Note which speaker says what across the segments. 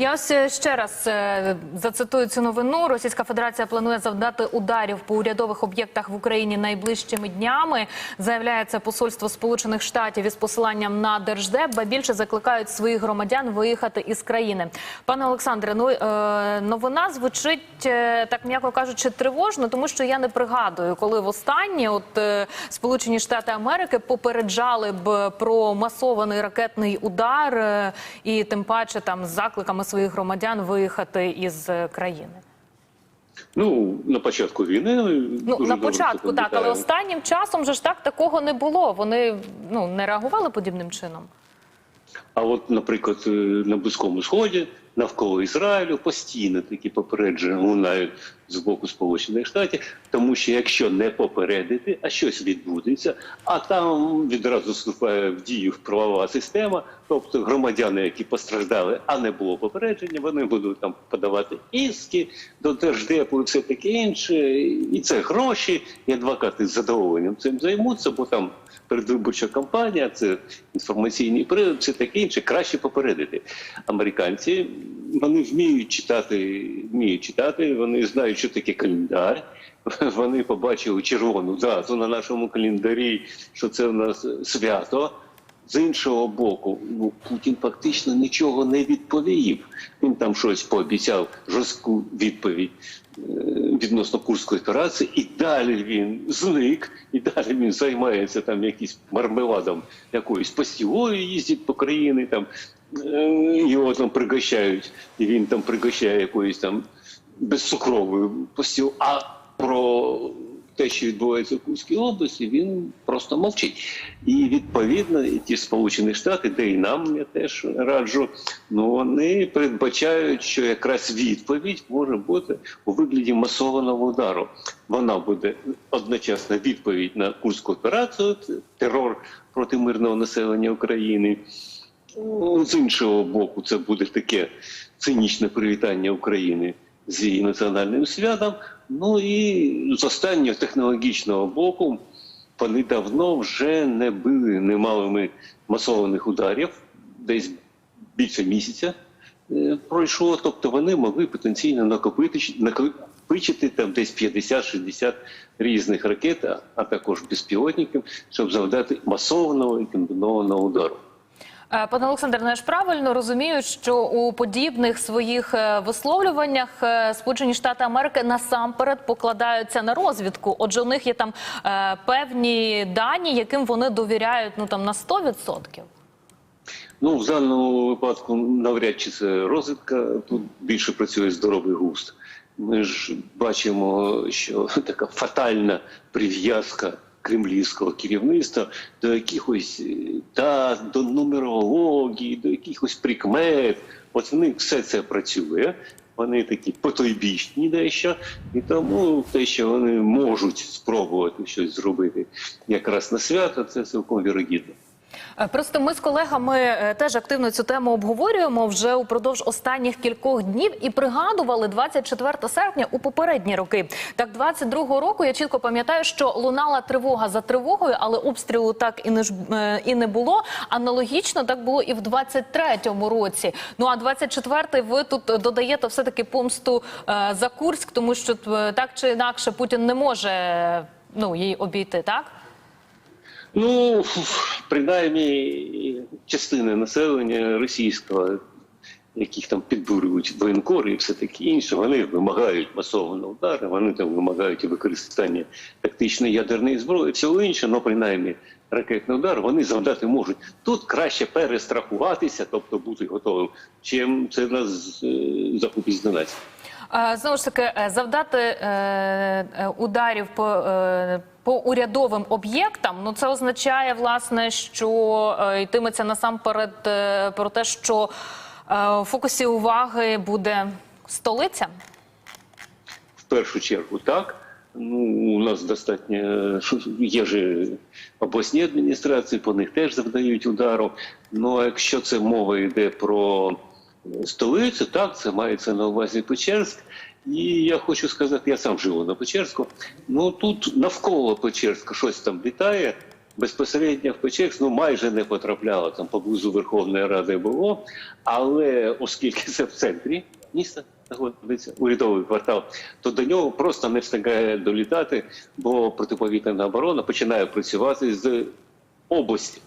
Speaker 1: Я ось е, ще раз е, зацитую цю новину. Російська Федерація планує завдати ударів по урядових об'єктах в Україні найближчими днями. Заявляє це посольство Сполучених Штатів із посиланням на держдеп, ба більше закликають своїх громадян виїхати із країни. Пане Олександре, ну е, новина звучить так, м'яко кажучи, тривожно, тому що я не пригадую, коли востаннє от е, Сполучені Штати Америки попереджали б про масований ракетний удар, і тим паче там з закликами своїх громадян виїхати із е, країни.
Speaker 2: Ну, на початку війни.
Speaker 1: Ну на початку так, але останнім часом же ж так такого не було. Вони ну не реагували подібним чином.
Speaker 2: А от, наприклад, е, на Близькому Сході, навколо Ізраїлю, постійно такі попередження лунають з боку Сполучених Штатів, тому що якщо не попередити, а щось відбудеться, а там відразу вступає в дію правова система, тобто громадяни, які постраждали, а не було попередження, вони будуть там подавати іски до держдепу і все таке інше. І це гроші, і адвокати з задоволенням цим займуться, бо там передвиборча кампанія, це інформаційний привід, це таке інше. Краще попередити. Американці вони вміють читати, вміють читати, вони знають, що таке календар. Вони побачили червону дату на нашому календарі, що це в нас свято. З іншого боку, ну Путін фактично нічого не відповів. Він там щось пообіцяв жорстку відповідь е, відносно курської операції, і далі він зник, і далі він займається там якийсь мармеладом якоюсь постілою, їздить по країні там. е, Його там пригощають, і він там пригощає якоюсь там безцукровою постіл. А про те, що відбувається в Курській області, він просто мовчить. І відповідно, і ті Сполучені Штати, де і нам я теж раджу, ну вони передбачають, що якраз відповідь може бути у вигляді масованого удару. Вона буде одночасно відповідь на курську операцію, терор проти мирного населення України. Ну, З іншого боку, це буде таке цинічне привітання України з її національним святом. Ну і з останнього технологічного боку вони давно вже не били, не мали ми масованих ударів, десь більше місяця е, пройшло. Тобто вони могли потенційно накопити накопичити там десь 50-60 різних ракет, а- також безпілотників, щоб завдати масованого і комбінованого удару.
Speaker 1: Е, Пане Олександр, ну я ж правильно розумію, що у подібних своїх е, висловлюваннях е, Сполучені Штати Америки насамперед покладаються на розвідку. Отже, у них є там певні дані, яким вони довіряють ну там на 100%.
Speaker 2: Ну, в даному випадку навряд чи це розвідка. Тут більше працює здоровий густ. Ми ж бачимо, що така фатальна прив'язка кремлівського керівництва до якихось та до нумерології, до якихось прикмет. От в них все це працює. Вони такі потойбічні дещо, і тому те, що вони можуть спробувати щось зробити якраз на свято, це цілком вірогідно.
Speaker 1: Е, Просто ми з колегами е, теж активно цю тему обговорюємо вже упродовж останніх кількох днів і пригадували 24 серпня у попередні роки. Так, 22-го року я чітко пам'ятаю, що лунала тривога за тривогою, але обстрілу так і не ж е, і не було. Аналогічно так було і в 23-му році. Ну а 24-й ви тут додаєте все таки помсту за Курськ, тому що так чи інакше Путін не може ну її обійти, так.
Speaker 2: Ну, принаймні, частини населення російського, яких там підбурюють воєнкори і все таке інше, вони вимагають масованого удару, вони там вимагають використання тактичної ядерної зброї, всього інше, але принаймні ракетний удар вони завдати можуть. Тут краще перестрахуватися, тобто бути готовим, чим це нас е, захопить зненацька.
Speaker 1: Знову ж таки, е, завдати е, е, ударів по, е, по урядовим об'єктам, ну це означає, власне, що е, йтиметься насамперед е, про те, що е, в фокусі уваги буде столиця.
Speaker 2: В першу чергу так. Ну, у нас достатньо е, є ж обласні адміністрації, по них теж завдають удару. Ну а якщо це мова йде про столицю, так це мається на увазі Печерськ. І я хочу сказати, я сам живу на Печерську. Ну тут навколо Печерська щось там літає. безпосередньо в Печекс ну майже не потрапляло там поблизу Верховної Ради було, але оскільки це в центрі міста знаходиться урядовий квартал, то до нього просто не встигає долітати, бо протиповітряна оборона починає працювати з області.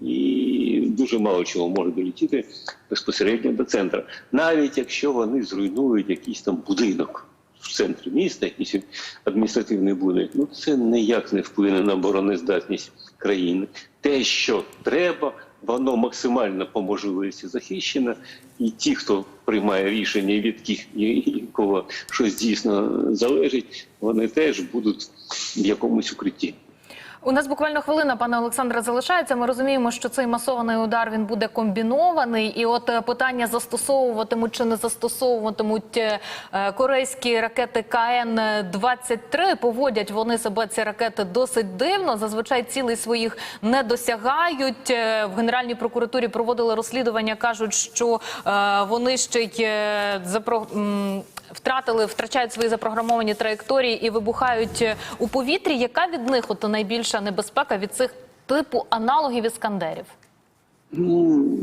Speaker 2: І дуже мало чого може долетіти безпосередньо до центру. Навіть якщо вони зруйнують якийсь там будинок в центрі міста, якийсь адміністративний будинок, ну це ніяк не вплине на обороноздатність країни. Те, що треба, воно максимально по можливості захищено, і ті, хто приймає рішення, від ких кого щось дійсно залежить, вони теж будуть в якомусь укритті.
Speaker 1: У нас буквально хвилина, пане Олександре, залишається. Ми розуміємо, що цей масований удар він буде комбінований, і от е, питання застосовуватимуть чи не застосовуватимуть е, е, корейські ракети КН 23 Поводять вони себе ці ракети досить дивно. Зазвичай цілей своїх не досягають. В Генеральній прокуратурі проводили розслідування. кажуть, що вони ще й запро... втратили, втрачають свої запрограмовані траєкторії і вибухають у повітрі. Яка від них от найбільша небезпека від цих типу аналогів іскандерів?
Speaker 2: Ну,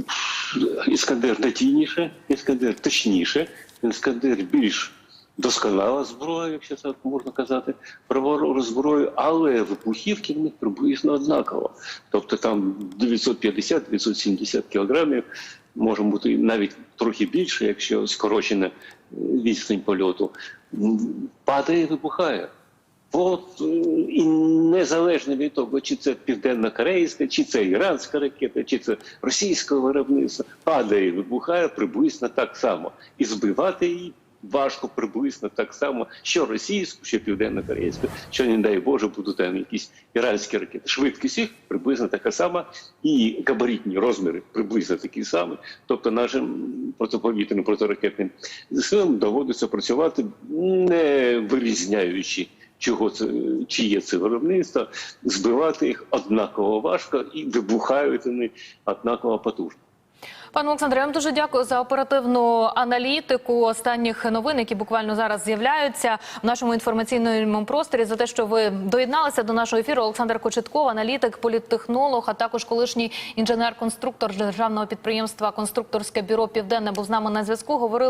Speaker 2: Іскандер надійніше, Іскандер точніше, Іскандер більш досконала зброя, якщо так можна казати, про зброю, але вибухівки в них приблизно однаково. Тобто там 950-970 кілограмів, може бути навіть трохи більше, якщо скорочена відстань польоту. Падає і вибухає. От е, і незалежно від того, чи це південно-корейська, чи це іранська ракета, чи це російського виробництва, падає і вибухає приблизно так само. І збивати її важко приблизно так само, що російську, що південно-корейську, що, не дай Боже, будуть там якісь іранські ракети. Швидкість їх приблизно така сама, і габаритні розміри приблизно такі самі. Тобто нашим протиповітряним протиракетним силам доводиться працювати не вирізняючи чого це чи є це виробництво, збивати їх однаково важко і вибухають вони однаково потужно.
Speaker 1: Пане Олександре, я вам дуже дякую за оперативну аналітику останніх новин, які буквально зараз з'являються в нашому інформаційному просторі. За те, що ви доєдналися до нашого ефіру. Олександр Кочетков, аналітик, політтехнолог, а також колишній інженер-конструктор державного підприємства Конструкторське бюро Південне був з нами на зв'язку. Говорили.